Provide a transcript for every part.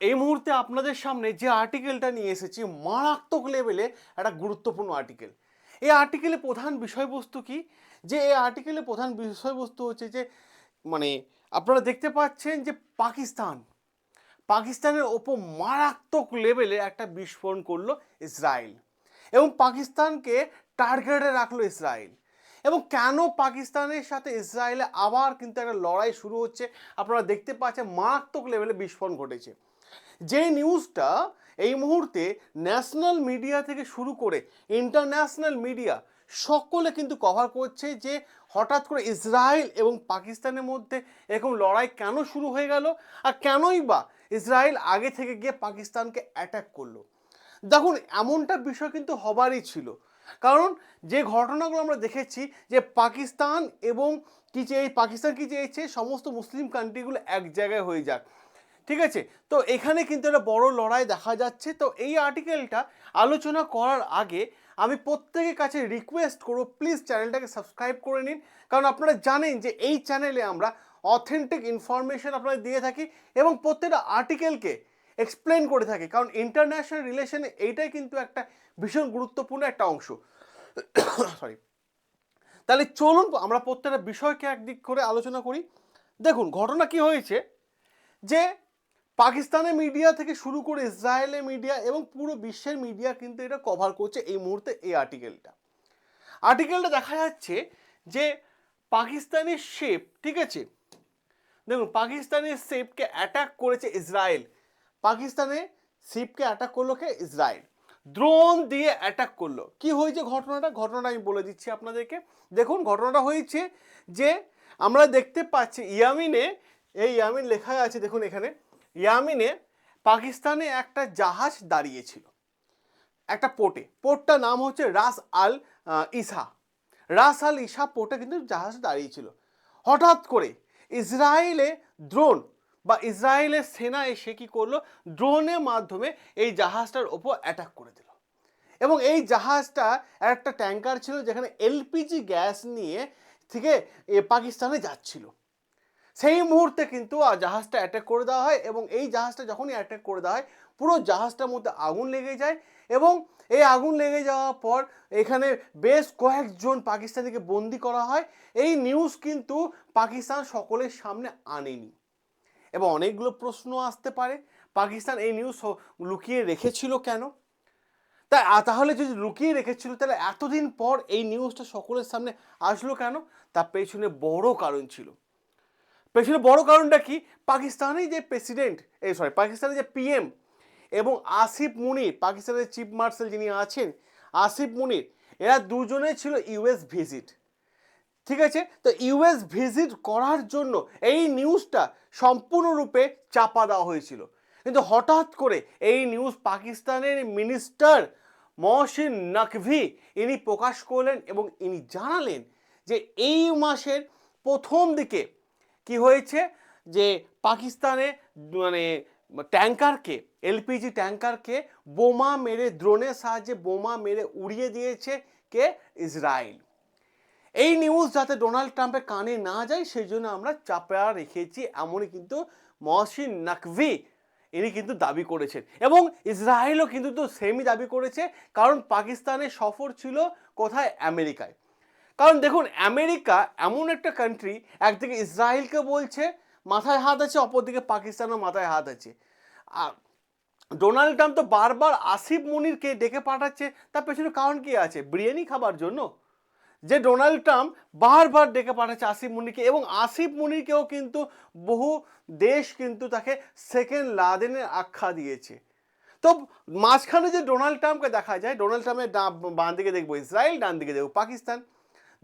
এই মুহূর্তে আপনাদের সামনে যে আর্টিকেলটা নিয়ে এসেছি, মারাত্মক লেভেলে একটা গুরুত্বপূর্ণ আর্টিকেল এই আর্টিকেলে প্রধান বিষয়বস্তু কি? যে এই আর্টিকেলে প্রধান বিষয়বস্তু হচ্ছে যে মানে আপনারা দেখতে পাচ্ছেন যে পাকিস্তান, পাকিস্তানের ওপর মারাত্মক লেভেলে একটা বিস্ফোরণ করল ইসরায়েল এবং পাকিস্তানকে টার্গেটে রাখল ইসরায়েল। এবং কেন পাকিস্তানের সাথে ইসরায়েলে আবার কিন্তু একটা লড়াই শুরু হচ্ছে? আপনারা দেখতে পাচ্ছেন মারাত্মক লেভেলে বিস্ফোরণ ঘটেছে। যে নিউজটা এই মুহূর্তে ন্যাশনাল মিডিয়া থেকে শুরু করে ইন্টারন্যাশনাল মিডিয়া সকলে কিন্তু কভার করছে যে হঠাৎ করে ইসরায়েল এবং পাকিস্তানের মধ্যে এরকম লড়াই কেন শুরু হয়ে গেল আর কেনই বা ইসরায়েল আগে থেকে গিয়ে পাকিস্তানকে অ্যাটাক করল। দেখুন, এমনটা বিষয় কিন্তু হবারই ছিল। কারণ যে ঘটনাগুলো আমরা দেখেছি যে পাকিস্তান এবং কি চেয়ে পাকিস্তান কি চেয়েছে সমস্ত মুসলিম কান্ট্রিগুলো এক জায়গায় হয়ে যাক ঠিক আছে? তো এখানে কিন্তু একটা বড় লড়াই দেখা যাচ্ছে। তো এই আর্টিকেলটা আলোচনা করার আগে আমি প্রত্যেকের কাছে রিকোয়েস্ট করব প্লিজ চ্যানেলটাকে সাবস্ক্রাইব করে নিন। কারণ আপনারা জানেন যে এই চ্যানেলে আমরা অথেন্টিক ইনফরমেশন আপনাদের দিয়ে থাকি এবং প্রত্যেকটা আর্টিকেলকে এক্সপ্লেন করে থাকি। কারণ ইন্টারন্যাশনাল রিলেশনে এইটাই কিন্তু একটা ভীষণ গুরুত্বপূর্ণ একটা অংশ। সরি তাহলে চলুন, আমরা প্রত্যেকটা বিষয়কে একদিক করে আলোচনা করি। দেখুন, ঘটনা কি হয়েছে যে পাকিস্তানের মিডিয়া থেকে শুরু করে ইসরায়েলের মিডিয়া এবং পুরো বিশ্বের মিডিয়া কিন্তু এটা কভার করছে এই মুহূর্তে এই আর্টিকেলটা আর্টিকেলটা দেখা যাচ্ছে যে পাকিস্তানের শেপ ঠিক আছে? দেখুন পাকিস্তানের শেপকে অ্যাটাক করেছে ইসরায়েল। পাকিস্তানে শিপকে অ্যাটাক করল কে? ইসরায়েল। দ্রোন দিয়ে অ্যাটাক করল। কি হয়েছে ঘটনাটা? ঘটনাটা আমি বলে দিচ্ছি আপনাদেরকে। দেখুন, ঘটনাটা হয়েছে যে আমরা দেখতে পাচ্ছি ইয়ামিনে, এই ইয়ামিন লেখা আছে, দেখুন এখানে। ইয়ামিনে পাকিস্তানে একটা জাহাজ দাঁড়িয়েছিল, একটা পোর্টে। পোর্টটার নাম হচ্ছে রাস আল ইসা। রাস আল ইসা পোর্টে কিন্তু জাহাজ দাঁড়িয়েছিল। হঠাৎ করে ইসরায়েলে ড্রোন বা ইসরায়েলের সেনা এসে কি করল? ড্রোনের মাধ্যমে এই জাহাজটার ওপর অ্যাটাক করে দিল। এবং এই জাহাজটা একটা ট্যাঙ্কার ছিল যেখানে এলপিজি গ্যাস নিয়ে থেকে পাকিস্তানে যাচ্ছিল। সেই মুহূর্তে কিন্তু জাহাজটা অ্যাটাক করে দেওয়া হয় এবং এই জাহাজটা যখনই অ্যাটাক করে দেওয়া হয়, পুরো জাহাজটার মধ্যে আগুন লেগে যায় এবং এই আগুন লেগে যাওয়ার পর এখানে বেশ কয়েকজন পাকিস্তানিকে বন্দি করা হয়। এই নিউজ কিন্তু পাকিস্তান সকলের সামনে আনেনি এবং অনেকগুলো প্রশ্ন আসতে পারে। পাকিস্তান এই নিউজ লুকিয়ে রেখেছিল কেন? তাই তাহলে যদি লুকিয়ে রেখেছিল, তাহলে এতদিন পর এই নিউজটা সকলের সামনে আসলো কেন? তার পেছনে বড় কারণ ছিল। পেছনে বড় কারণটা কি? পাকিস্তানের যে প্রেসিডেন্ট এই সরি পাকিস্তানের যে পিএম এবং আসিফ মুনির, পাকিস্তানের চিফ মার্শাল যিনি আছেন, আসিফ মুনির, এরা দুজনে ছিল ইউএস ভিজিট ঠিক আছে? তো ইউএস ভিজিট করার জন্য এই নিউজটা সম্পূর্ণরূপে চাপা দেওয়া হয়েছিল। কিন্তু হঠাৎ করে এই নিউজ পাকিস্তানের মিনিস্টার মহসিন নকভি, ইনি প্রকাশ করলেন এবং ইনি জানালেন যে এই মাসের প্রথম দিকে কি হয়েছে? যে পাকিস্তানে মানে ট্যাঙ্কারকে, এলপিজি ট্যাঙ্কারকে বোমা মেরে, ড্রোনের সাহায্যে বোমা মেরে উড়িয়ে দিয়েছে কে? ইসরায়েল। এই নিউজ যাতে ডোনাল্ড ট্রাম্পের কানে না যায় সেই জন্য আমরা চাপা রেখেছি, এমনই কিন্তু মহসিন নাকভি, ইনি কিন্তু দাবি করেছেন। এবং ইসরায়েলও কিন্তু তো সেমই দাবি করেছে, কারণ পাকিস্তানের সফর ছিল কোথায়? আমেরিকায়। কারণ দেখুন, আমেরিকা এমন একটা কান্ট্রি একদিকে ইসরায়েলকে বলছে, মাথায় হাত আছে, অপরদিকে পাকিস্তানের মাথায় হাত আছে। ডোনাল্ড ট্রাম্প তো বারবার আসিফ মুনিরকে ডেকে পাঠাচ্ছে, তার পেছনে কারণ কি আছে? বিরিয়ানি খাবার জন্য? যে ডোনাল্ড ট্রাম্প বারবার ডেকে পাঠাচ্ছে আসিফ মুনিরকে, এবং আসিফ মুনিরকেও কিন্তু বহু দেশ কিন্তু তাকে সেকেন্ড লাদেনের আখ্যা দিয়েছে। তো মাঝখানে যে ডোনাল্ড ট্রাম্পকে দেখা যায়, ডোনাল্ড ট্রাম্পের বাঁ দিকে দেখব ইসরায়েল, ডান দিকে দেখব পাকিস্তান।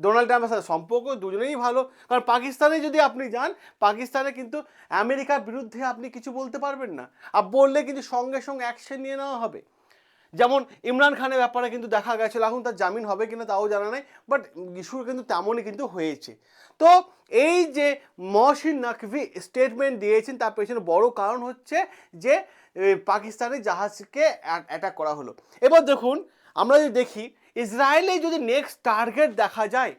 ডোনাল্ড ট্রাম্পের সাথে সম্পর্ক দুজনেই ভালো। কারণ পাকিস্তানে যদি আপনি যান পাকিস্তানে কিন্তু আমেরিকার বিরুদ্ধে আপনি কিছু বলতে পারবেন না। আর বললে কিন্তু সঙ্গে সঙ্গে অ্যাকশন নিয়ে নেওয়া হবে। যেমন ইমরান খানের ব্যাপারে কিন্তু দেখা গেছিল এখন তার জামিন হবে কিনা তাও জানা নাই বাট ইস্যু কিন্তু তেমনই কিন্তু হয়েছে। তো এই যে মহসিন নাকভি স্টেটমেন্ট দিয়েছেন তার পেছনে বড় কারণ হচ্ছে যে এ, পাকিস্তানের জাহাজকে অ্যাটাক করা হলো। এবার দেখুন আমরা যদি দেখি ইসরায়েলে যদি নেক্সট টার্গেট দেখা যায়,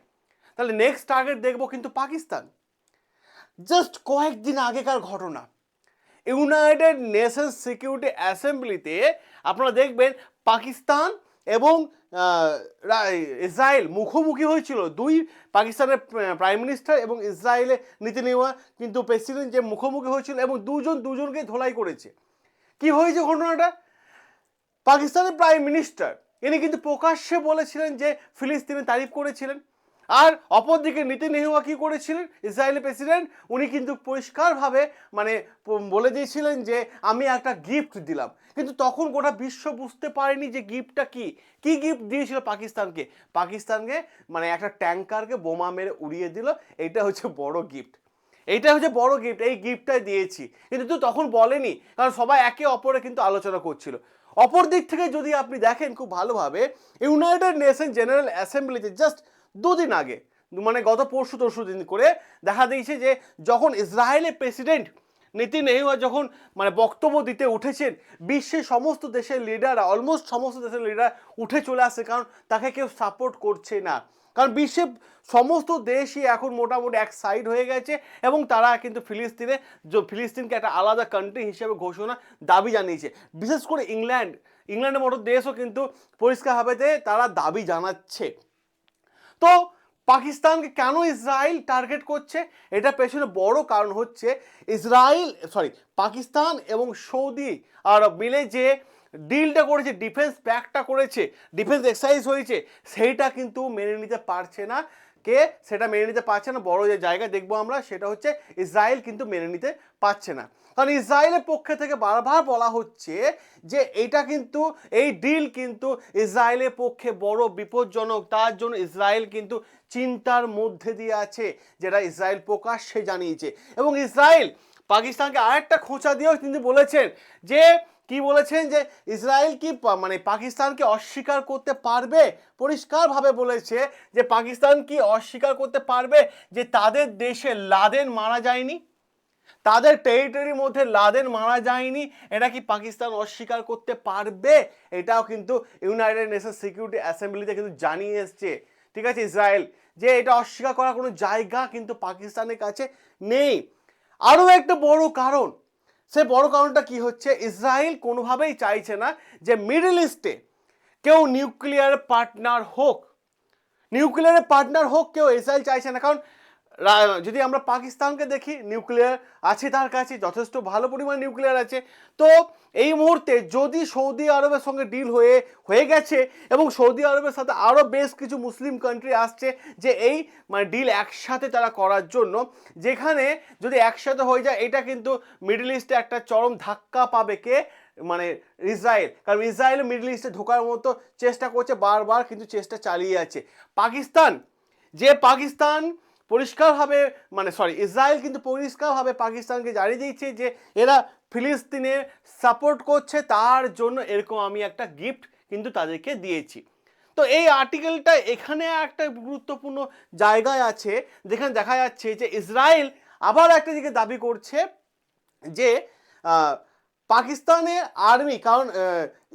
তাহলে নেক্সট টার্গেট দেখব কিন্তু পাকিস্তান। জাস্ট কয়েকদিন আগেকার ঘটনা। ইউনাইটেড নেশনস সিকিউরিটি অ্যাসেম্বলিতে আপনারা দেখবেন পাকিস্তান এবং ইসরায়েল মুখোমুখি হয়েছিল। দুই পাকিস্তানের প্রাইম মিনিস্টার এবং ইসরায়েলের নীতি নেওয়া কিন্তু প্রেসিডেন্ট যে মুখোমুখি হয়েছিল এবং দুজন দুজনকে ধোলাই করেছে। কি হয়েছে ঘটনাটা? পাকিস্তানের প্রাইম মিনিস্টার ইনি কিন্তু প্রকাশ্যে বলেছিলেন যে ফিলিস্তিনের তারিফ করেছিলেন। আর অপরদিকে নীতি নেহুয়া কী করেছিলেন? ইসরায়েলের প্রেসিডেন্ট, উনি কিন্তু পরিষ্কারভাবে মানে বলে দিয়েছিলেন যে, আমি একটা গিফট দিলাম। কিন্তু তখন গোটা বিশ্ব বুঝতে পারেনি যে গিফটটা কি। কি গিফট দিয়েছিল পাকিস্তানকে? পাকিস্তানকে মানে একটা ট্যাঙ্কারকে বোমা মেরে উড়িয়ে দিল। এইটা হচ্ছে বড় গিফট। এইটা হচ্ছে বড় গিফট। এই গিফটটাই দিয়েছি। কিন্তু তখন বলেনি। কারণ সবাই একে অপরে কিন্তু আলোচনা করছিল। অপর দিক থেকে যদি আপনি দেখেন খুব ভালোভাবে ইউনাইটেড নেশন জেনারেল অ্যাসেম্বলিতে জাস্ট দুদিন আগে মানে গত পরশু তরশু দিন করে দেখা দিয়েছে যে, যখন ইসরায়েলের প্রেসিডেন্ট নীতি নেহুয়া যখন মানে বক্তব্য দিতে উঠেছেন, বিশ্বের সমস্ত দেশের লিডাররা অলমোস্ট সমস্ত দেশের লিডার উঠে চলে আসছে কারণ তাকে কেউ সাপোর্ট করছে না। কারণ বিশ্বের সমস্ত দেশই এখন মোটামুটি এক সাইড হয়ে গেছে এবং তারা কিন্তু ফিলিস্তিনে ফিলিস্তিনকে একটা আলাদা কান্ট্রি হিসেবে ঘোষণা দাবি জানিয়েছে। বিশেষ করে ইংল্যান্ড, ইংল্যান্ডের মতো দেশও কিন্তু পরিষ্কারভাবে তারা দাবি জানাচ্ছে। তো পাকিস্তানকে কেন ইসরায়েল টার্গেট করছে? এটা পেছনে বড় কারণ হচ্ছে ইসরায়েল সরি পাকিস্তান এবং সৌদি আরব মিলে যে ডিলটা করেছে ডিফেন্স প্যাকটা করেছে ডিফেন্স এক্সারসাইজ হয়েছে, সেইটা কিন্তু মেনে নিতে পারছে না। কে? সেটা মেনে নিতে পারছে না, বড় যে জায়গা দেখব আমরা, সেটা হচ্ছে ইসরায়েল কিন্তু মেনে নিতে পারছে না। কারণ ইসরায়েলের পক্ষে থেকে বারবার বলা হচ্ছে যে এটা কিন্তু, এই ডিল কিন্তু ইসরায়েলের পক্ষে বড় বিপজ্জনক, তার জন্য ইসরায়েল কিন্তু চিন্তার মধ্যে দিয়ে আছে, যেটা ইসরায়েল প্রকাশ্যে জানিয়েছে। এবং ইসরায়েল, পাকিস্তানকে আরেকটা খোঁচা দিয়েও কিন্তু বলেছেন যে কি বলেছেন যে ইসরায়েল কি মানে পাকিস্তানকে অস্বীকার করতে পারবে? পরিষ্কারভাবে বলেছে যে পাকিস্তান কি অস্বীকার করতে পারবে যে তাদের দেশে লাদেন মারা যায়নি? তাদের টেরিটরির মধ্যে লাদেন মারা যায়নি, এটা কি পাকিস্তান অস্বীকার করতে পারবে? এটাও কিন্তু ইউনাইটেড নেশন সিকিউরিটি অ্যাসেম্বলিতে কিন্তু জানিয়ে এসছে। ঠিক আছে, ইসরায়েল, যে এটা অস্বীকার করার কোনো জায়গা কিন্তু পাকিস্তানের কাছে নেই। আরও একটা বড় কারণ সে বড় কারণটা কি হচ্ছে? ইসরায়েল কোনোভাবেই চাইছে না যে মিডল ইস্টে কেউ নিউক্লিয়ার পার্টনার হোক। নিউক্লিয়ারের পার্টনার হোক কেউ ইসরায়েল চাইছে না। কারণ যদি আমরা পাকিস্তানকে দেখি নিউক্লিয়ার আছে তার কাছে, যথেষ্ট ভালো পরিমাণ নিউক্লিয়ার আছে। তো এই মুহূর্তে যদি সৌদি আরবের সঙ্গে ডিল হয়ে হয়ে গেছে এবং সৌদি আরবের সাথে আরও বেশ কিছু মুসলিম কান্ট্রি আসছে যে এই মানে ডিল একসাথে তারা করার জন্য, যেখানে যদি একসাথে হয়ে যায়, এটা কিন্তু মিডল ইস্টে একটা চরম ধাক্কা পাবে কে? মানে ইসরায়েল। কারণ ইসরায়েল মিডল ইস্টে ঢোকার মতো চেষ্টা করছে, বারবার কিন্তু চেষ্টা চালিয়ে আছে পাকিস্তান, যে পাকিস্তান পরিষ্কারভাবে মানে সরি ইসরায়েল কিন্তু পরিষ্কারভাবে পাকিস্তানকে জানিয়ে দিয়েছে যে এরা ফিলিস্তিনে সাপোর্ট করছে তার জন্য এরকম আমি একটা গিফট কিন্তু তাদেরকে দিয়েছি। তো এই আর্টিকেলটা এখানে একটা গুরুত্বপূর্ণ জায়গায় আছে যেখানে দেখা যাচ্ছে যে ইসরায়েল আবার একটা দিকে দাবি করছে যে পাকিস্তানের আর্মি কারণ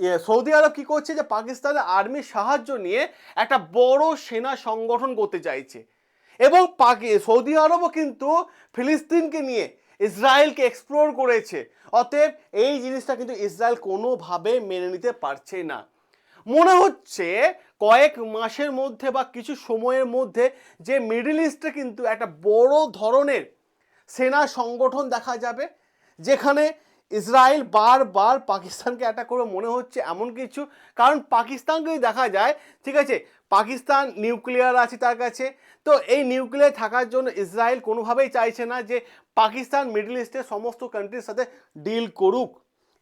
ইয়ে, সৌদি আরব কি করছে যে পাকিস্তানের আর্মির সাহায্য নিয়ে একটা বড় সেনা সংগঠন করতে চাইছে। এবং পাকি সৌদি আরবও কিন্তু ফিলিস্তিনকে নিয়ে ইসরায়েলকে এক্সপ্লোর করেছে। অতএব এই জিনিসটা কিন্তু ইসরায়েল কোনোভাবে মেনে নিতে পারছে না। মনে হচ্ছে কয়েক মাসের মধ্যে বা কিছু সময়ের মধ্যে যে মিডল ইস্টে কিন্তু একটা বড় ধরনের সেনা সংগঠন দেখা যাবে, যেখানে ইসরায়েল বারবার পাকিস্তানকে অ্যাটাক করবে মনে হচ্ছে এমন কিছু। কারণ পাকিস্তানকে যদি দেখা যায়, ঠিক আছে, পাকিস্তান নিউক্লিয়ার আছে তার কাছে। তো এই নিউক্লিয়ার থাকার জন্য ইসরায়েল কোনোভাবেই চাইছে না যে পাকিস্তান মিডল ইস্টের সমস্ত কান্ট্রির সাথে ডিল করুক।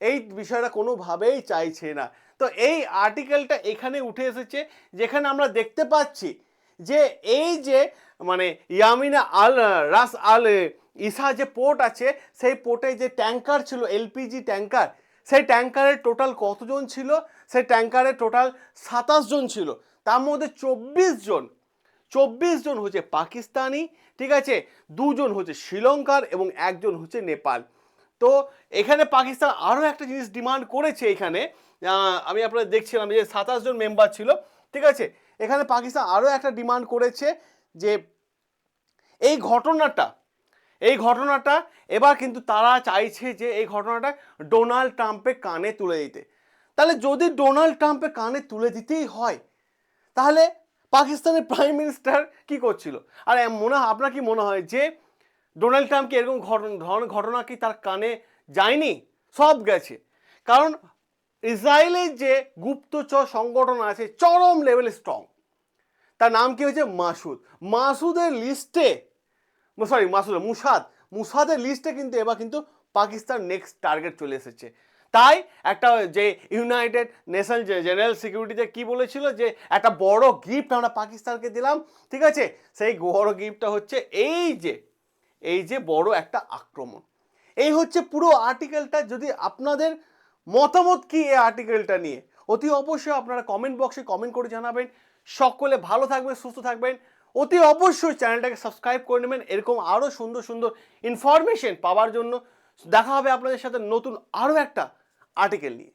এই বিষয়টা কোনোভাবেই চাইছে না। তো এই আর্টিকেলটা এখানে উঠে এসেছে, যেখানে আমরা দেখতে পাচ্ছি যে এই যে মানে ইয়ামিনা আল, রাস আল ইসা যে পোর্ট আছে, সেই পোর্টে যে ট্যাঙ্কার ছিল, এলপিজি ট্যাঙ্কার, সেই ট্যাঙ্কারের টোটাল কতজন ছিল? সেই ট্যাঙ্কারের টোটাল সাতাশ জন ছিল। তার মধ্যে চব্বিশ জন চব্বিশ জন হচ্ছে পাকিস্তানি, ঠিক আছে? দুজন হচ্ছে শ্রীলঙ্কার এবং একজন হচ্ছে নেপাল। তো এখানে পাকিস্তান আরও একটা জিনিস ডিমান্ড করেছে এখানে। আমি আপনারা দেখছিলাম যে সাতাশ জন মেম্বার ছিল, ঠিক আছে? এখানে পাকিস্তান আরও একটা ডিমান্ড করেছে যে এই ঘটনাটা এই ঘটনাটা এবার কিন্তু তারা চাইছে যে এই ঘটনাটা ডোনাল্ড ট্রাম্পে কানে তুলে দিতে। তাহলে যদি ডোনাল্ড ট্রাম্পে কানে তুলে দিতেই হয়, তাহলে পাকিস্তানের প্রাইম মিনিস্টার কি করছিল? আর মনে হয়, আপনার কি মনে হয় যে ডোনাল্ড ট্রাম্প কি এরকম ঘটনা ঘটনা কি তার কানে যায়নি? সব গেছে। কারণ ইসরায়েলের যে গুপ্তচর সংগঠন আছে, চরম লেভেলে স্ট্রং তার নাম কি হয়েছে? মাসুদ। মাসুদের লিস্টে সরি মাসুদ, মুসাদ। মুসাদের লিস্টে কিন্তু এবার কিন্তু পাকিস্তান নেক্সট টার্গেট চলে এসেছে। তাই একটা যে ইউনাইটেড নেশন জেনারেল সিকিউরিটিতে কি বলেছিল যে একটা বড় গিফট আমরা পাকিস্তানকে দিলাম, ঠিক আছে? সেই বড় গিফটটা হচ্ছে এই যে এই যে বড় একটা আক্রমণ। এই হচ্ছে পুরো আর্টিকেলটা যদি আপনাদের মতামত কি এই আর্টিকেলটা নিয়ে, অতি অবশ্যই আপনারা কমেন্ট বক্সে কমেন্ট করে জানাবেন। সকলে ভালো থাকবেন, সুস্থ থাকবেন। অতি অবশ্যই চ্যানেলটাকে সাবস্ক্রাইব করে নেবেন। এরকম আরও সুন্দর সুন্দর ইনফরমেশন পাওয়ার জন্য দেখা হবে আপনাদের সাথে নতুন আরও একটা আর্টিকেল নিয়ে।